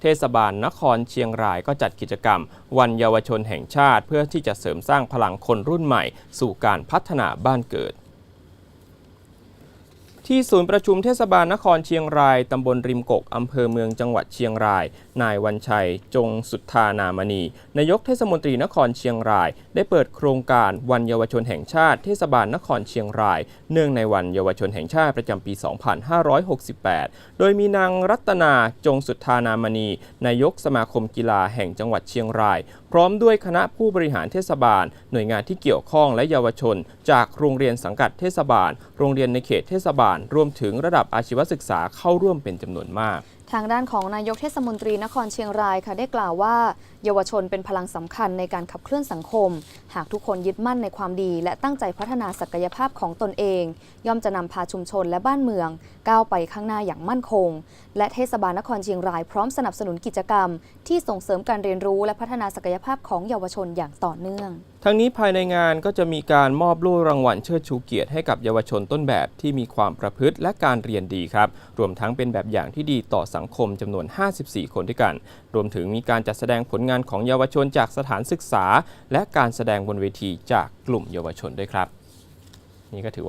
เทศบาลนครเชียงรายก็จัดกิจกรรม วันเยาวชนแห่งชาติ เพื่อที่จะเสริมสร้างพลังคนรุ่นใหม่ สู่การพัฒนาบ้านเกิด ที่ศูนย์ประชุมเทศบาลนครเชียงราย ตำบลริมกก อำเภอเมืองจังหวัดเชียงราย นายวันชัย จงสุทธานามณี นายกเทศมนตรีนครเชียงราย ได้เปิดโครงการวันเยาวชนแห่งชาติเทศบาลนครเชียงราย เนื่องในวันเยาวชนแห่งชาติประจำปี 2568 โดยมีนางรัตนา จงสุทธานามณี นายกสมาคมกีฬาแห่งจังหวัดเชียงราย พร้อมด้วยคณะผู้บริหารเทศบาล หน่วยงานที่เกี่ยวข้องและเยาวชน จากโรงเรียนสังกัดเทศบาล โรงเรียนในเขตเทศบาลรวมถึงระดับอาชีวศึกษาเข้าร่วมเป็นจำนวนมาก ทางด้านของนายกเทศมนตรีนครเชียงรายค่ะได้กล่าวว่า เยาวชนเป็นพลังสำคัญในการขับเคลื่อนสังคม หากทุกคนยึดมั่นในความดี และตั้งใจพัฒนาศักยภาพของตนเอง ย่อมจะนำพาชุมชนและบ้านเมือง ก้าวไปข้างหน้าอย่างมั่นคง และเทศบาลนครเชียงรายพร้อมสนับสนุนกิจกรรม ที่ส่งเสริมการเรียนรู้และพัฒนาศักยภาพของเยาวชนอย่างต่อเนื่องทั้งนี้ภายในงานก็จะมีการมอบโล่รางวัลเชิดชูเกียรติให้กับเยาวชนต้นแบบที่มีความประพฤติและการเรียนดีครับ รวมทั้งเป็นแบบอย่างที่ดีต่อสังคมจำนวน 54 คนด้วยกัน รวมถึงมีการจัดแสดงผลงานของเยาวชนจากสถานศึกษา และการแสดงบนเวทีจากกลุ่มเยาวชนด้วยครับ นี่ก็ถือว่า